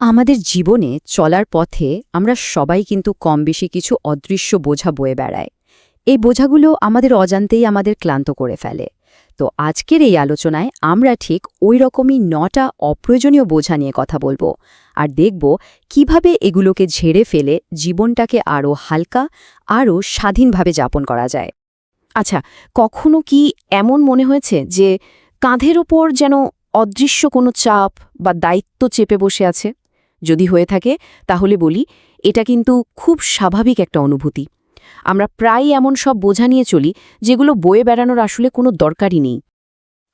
আমাদের জীবনে চলার পথে আমরা সবাই কিন্তু কম বেশি কিছু অদৃশ্য বোঝা বয়ে বেড়ায়। এই বোঝাগুলো আমাদের অজান্তেই আমাদের ক্লান্ত করে ফেলে। তো আজকের এই আলোচনায় আমরা ঠিক ওই রকমই নটা অপ্রয়োজনীয় বোঝা নিয়ে কথা বলব আর দেখব কীভাবে এগুলোকে ঝেড়ে ফেলে জীবনটাকে আরও হালকা, আরও স্বাধীনভাবে যাপন করা যায়। আচ্ছা কখনো কি এমন মনে হয়েছে যে কাঁধের ওপর যেন অদৃশ্য কোনো চাপ বা দায়িত্ব চেপে বসে আছে? যদি হয়ে থাকে, তাহলে বলি, এটা কিন্তু খুব স্বাভাবিক একটা অনুভূতি। আমরা প্রায় এমন সব বোঝা নিয়ে চলি, যেগুলো বয়ে বেড়ানোর আসলে কোনো দরকারই নেই।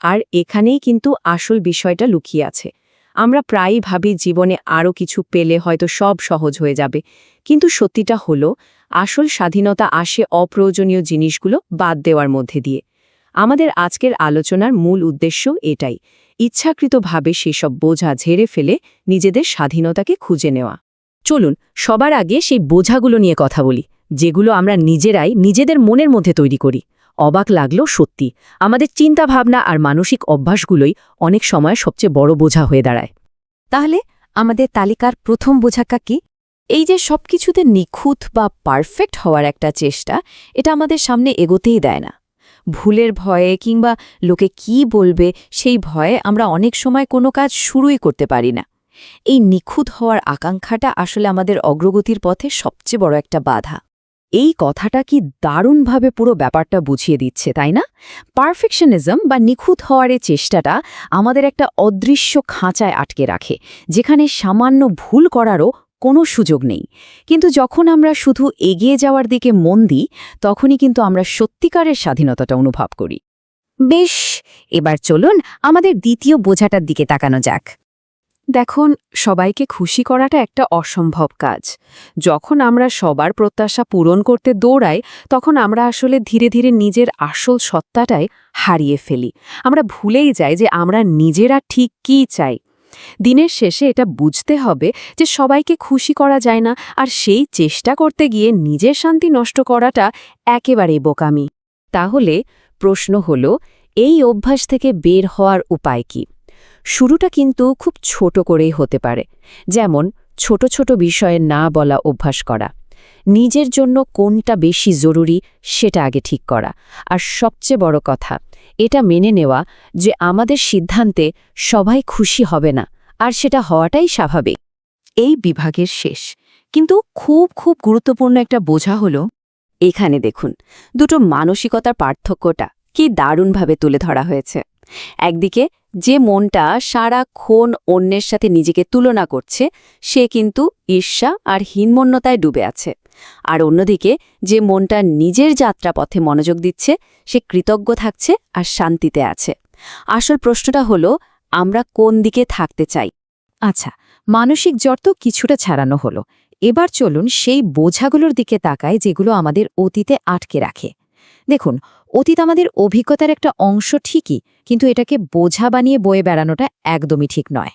আর এখানেই কিন্তু আসল বিষয়টা লুকিয়ে আছে। আমরা প্রায়ই ভাবি জীবনে আরও কিছু পেলে হয়তো সব সহজ হয়ে যাবে। কিন্তু সত্যিটা হলো, আসল স্বাধীনতা আসে অপ্রয়োজনীয় জিনিসগুলো বাদ দেওয়ার মধ্যে দিয়ে। আমাদের আজকের আলোচনার মূল উদ্দেশ্য এটাই ইচ্ছাকৃতভাবে সেসব বোঝা ঝেড়ে ফেলে নিজেদের স্বাধীনতাকে খুঁজে নেওয়া। চলুন, সবার আগে সেই বোঝাগুলো নিয়ে কথা বলি, যেগুলো আমরা নিজেরাই নিজেদের মনের মধ্যে তৈরি করি। অবাক লাগলেও সত্যি, আমাদের চিন্তাভাবনা আর মানসিক অভ্যাসগুলোই অনেক সময় সবচেয়ে বড় বোঝা হয়ে দাঁড়ায়। তাহলে, আমাদের তালিকার প্রথম বোঝাকা কি? এই যে সবকিছুতে নিখুঁত বা পারফেক্ট হওয়ার একটা চেষ্টা, এটা আমাদের সামনে এগোতেই দেয় না। ভুলের ভয়ে কিংবা লোকে কি বলবে, সেই ভয়ে আমরা অনেক সময় কোনো কাজ শুরুই করতে পারি না। এই নিখুঁত হওয়ার আকাঙ্ক্ষাটা আসলে আমাদের অগ্রগতির পথে সবচেয়ে বড় একটা বাধা। এই কথাটা কি দারুণভাবে পুরো ব্যাপারটা বুঝিয়ে দিচ্ছে, তাই না? পারফেকশনিজম বা নিখুঁত হওয়ার এই চেষ্টাটা আমাদের একটা অদৃশ্য খাঁচায় আটকে রাখে, যেখানে সামান্য ভুল করারও কোনো সুযোগ নেই। কিন্তু যখন আমরা শুধু এগিয়ে যাওয়ার দিকে মন দিই, তখনই কিন্তু আমরা সত্যিকারের স্বাধীনতাটা অনুভব করি। বেশ, এবার চলুন আমাদের দ্বিতীয় বোঝাটার দিকে তাকানো যাক। দেখুন, সবাইকে খুশি করাটা একটা অসম্ভব কাজ। যখন আমরা সবার প্রত্যাশা পূরণ করতে দৌড়াই, তখন আমরা আসলে ধীরে ধীরে নিজের আসল সত্তাটাই হারিয়ে ফেলি। আমরা ভুলেই যাই যে আমরা নিজেরা ঠিক কী চাই। দিনের শেষে এটা বুঝতে হবে যে সবাইকে খুশি করা যায় না, আর সেই চেষ্টা করতে গিয়ে নিজের শান্তি নষ্ট করাটা একেবারেই বোকামি। তাহলে প্রশ্ন হল, এই অভ্যাস থেকে বের হওয়ার উপায় কি? শুরুটা কিন্তু খুব ছোট করেই হতে পারে। যেমন, ছোট ছোট বিষয়ে না বলা অভ্যাস করা। নিজের জন্য কোনটা বেশি জরুরি সেটা আগে ঠিক করা। আর সবচেয়ে বড় কথা এটা মেনে নেওয়া যে আমাদের সিদ্ধান্তে সবাই খুশি হবে না, আর সেটা হওয়াটাই স্বাভাবিক। এই বিভাগের শেষ। কিন্তু খুব খুব গুরুত্বপূর্ণ একটা বোঝা হলো, এখানে দেখুন, দুটো মানসিকতার পার্থক্যটা কি দারুণভাবে তুলে ধরা হয়েছে। একদিকে যে মনটা সারাক্ষণ অন্যের সাথে নিজেকে তুলনা করছে, সে কিন্তু ঈর্ষা আর হীনমন্যতায় ডুবে আছে। আর অন্যদিকে, যে মনটা নিজের যাত্রাপথে মনোযোগ দিচ্ছে, সে কৃতজ্ঞ থাকছে আর শান্তিতে আছে। আসল প্রশ্নটা হলো, আমরা কোন দিকে থাকতে চাই? আচ্ছা মানসিক জ্বর তো কিছুটা ছাড়ানো হলো। এবার চলুন সেই বোঝাগুলোর দিকে তাকায় যেগুলো আমাদের অতীতে আটকে রাখে। দেখুন, অতীত আমাদের অভিজ্ঞতার একটা অংশ ঠিকই, কিন্তু এটাকে বোঝা বানিয়ে বয়ে বেড়ানোটা একদমই ঠিক নয়।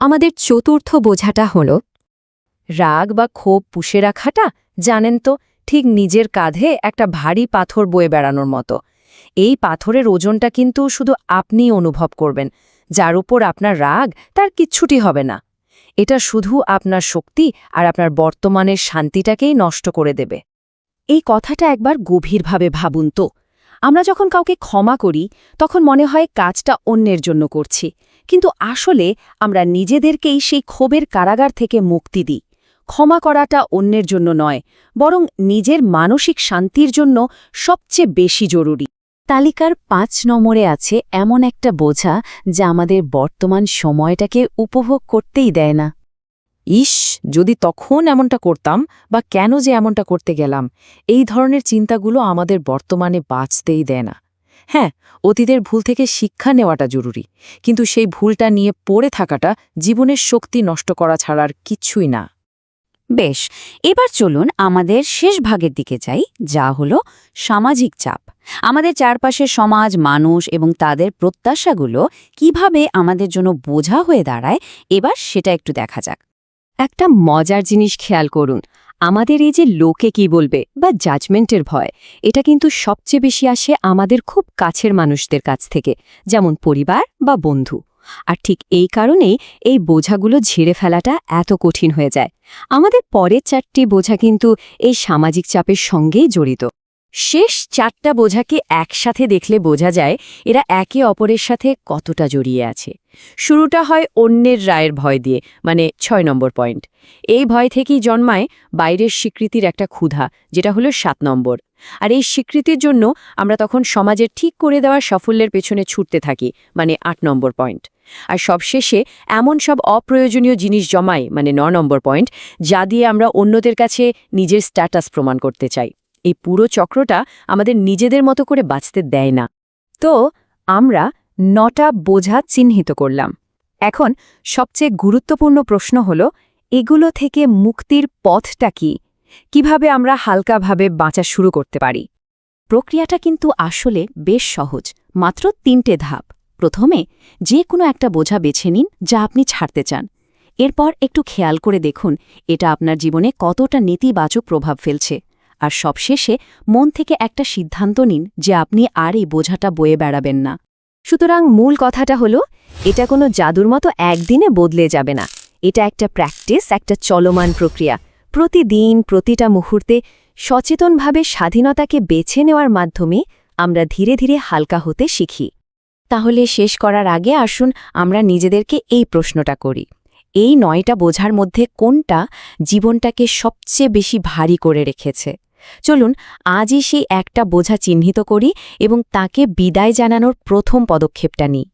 আমাদের চতুর্থ বোঝাটা হল, রাগ বা ক্ষোভ পুষে রাখাটা, জানেন তো, ঠিক নিজের কাঁধে একটা ভারী পাথর বয়ে বেড়ানোর মতো। এই পাথরের ওজনটা কিন্তু শুধু আপনিই অনুভব করবেন, যার উপর আপনার রাগ তার কিচ্ছুটি হবে না। এটা শুধু আপনার শক্তি আর আপনার বর্তমানের শান্তিটাকেই নষ্ট করে দেবে। এই কথাটা একবার গভীরভাবে ভাবুন তো। আমরা যখন কাউকে ক্ষমা করি, তখন মনে হয় কাজটা অন্যের জন্য করছি। কিন্তু আসলে আমরা নিজেদেরকেই সেই ক্ষোভের কারাগার থেকে মুক্তি দিই। ক্ষমা করাটা অন্যের জন্য নয়, বরং নিজের মানসিক শান্তির জন্য সবচেয়ে বেশি জরুরি। তালিকার পাঁচ নম্বরে আছে এমন একটা বোঝা যা আমাদের বর্তমান সময়টাকে উপভোগ করতেই দেয় না। ইস যদি তখন এমনটা করতাম বা কেন যে এমনটা করতে গেলাম, এই ধরনের চিন্তাগুলো আমাদের বর্তমানে বাঁচতেই দেয় না। হ্যাঁ অতীতের ভুল থেকে শিক্ষা নেওয়াটা জরুরি, কিন্তু সেই ভুলটা নিয়ে পড়ে থাকাটা জীবনের শক্তি নষ্ট করা ছাড়ার কিচ্ছুই না। বেশ, এবার চলুন আমাদের শেষ ভাগের দিকে যাই, যা হলো সামাজিক চাপ। আমাদের চারপাশের সমাজ, মানুষ এবং তাদের প্রত্যাশাগুলো কীভাবে আমাদের জন্য বোঝা হয়ে দাঁড়ায়, এবার সেটা একটু দেখা যাক। একটা মজার জিনিস খেয়াল করুন। আমাদের এই যে লোকে কি বলবে বা জাজমেন্টের ভয়, এটা কিন্তু সবচেয়ে বেশি আসে আমাদের খুব কাছের মানুষদের কাছ থেকে, যেমন পরিবার বা বন্ধু। আর ঠিক এই কারণেই এই বোঝাগুলো ঝেড়ে ফেলাটা এত কঠিন হয়ে যায়। আমাদের পরের চারটি বোঝা কিন্তু এই সামাজিক চাপের সঙ্গেই জড়িত। শেষ চারটা বোঝাকে একসাথে দেখলে বোঝা যায় এরা একে অপরের সাথে কতটা জড়িয়ে আছে। শুরুটা হয় অন্যের রায়ের ভয় দিয়ে মানে ছয় নম্বর পয়েন্ট। এই ভয় থেকেই জন্মায় বাইরের স্বীকৃতির একটা ক্ষুধা, যেটা হলো সাত নম্বর। আর এই স্বীকৃতির জন্য আমরা তখন সমাজের ঠিক করে দেওয়া সাফল্যের পেছনে ছুটতে থাকি মানে আট নম্বর পয়েন্ট। আর সবশেষে এমন সব অপ্রয়োজনীয় জিনিস জমাই মানে ন নম্বর পয়েন্ট, যা দিয়ে আমরা অন্যদের কাছে নিজের স্ট্যাটাস প্রমাণ করতে চাই। এই পুরো চক্রটা আমাদের নিজেদের মতো করে বাঁচতে দেয় না। তো, আমরা নটা বোঝা চিহ্নিত করলাম। এখন সবচেয়ে গুরুত্বপূর্ণ প্রশ্ন হল, এগুলো থেকে মুক্তির পথটা কি? কীভাবে আমরা হালকাভাবে বাঁচা শুরু করতে পারি? প্রক্রিয়াটা কিন্তু আসলে বেশ সহজ, মাত্র তিনটে ধাপ। প্রথমে যে কোনো একটা বোঝা বেছে নিন যা আপনি ছাড়তে চান। এরপর একটু খেয়াল করে দেখুন, এটা আপনার জীবনে কতটা নেতিবাচক প্রভাব ফেলছে। আর সবশেষে মন থেকে একটা সিদ্ধান্ত নিন যে আপনি আর এই বোঝাটা বয়ে বেড়াবেন না। সুতরাং মূল কথাটা হলো, এটা কোনো জাদুর মতো একদিনে বদলে যাবে না। এটা একটা প্র্যাকটিস, একটা চলমান প্রক্রিয়া। প্রতিদিন, প্রতিটা মুহূর্তে সচেতনভাবে স্বাধীনতাকে বেছে নেওয়ার মাধ্যমে আমরা ধীরে ধীরে হালকা হতে শিখি। তাহলে শেষ করার আগে আসুন আমরা নিজেদেরকে এই প্রশ্নটা করি। এই নয়টা বোঝার মধ্যে কোনটা জীবনটাকে সবচেয়ে বেশি ভারী করে রেখেছে? চলুন আজই সেই একটা বোঝা চিহ্নিত করি এবং তাকে বিদায় জানানোর প্রথম পদক্ষেপটা নিই।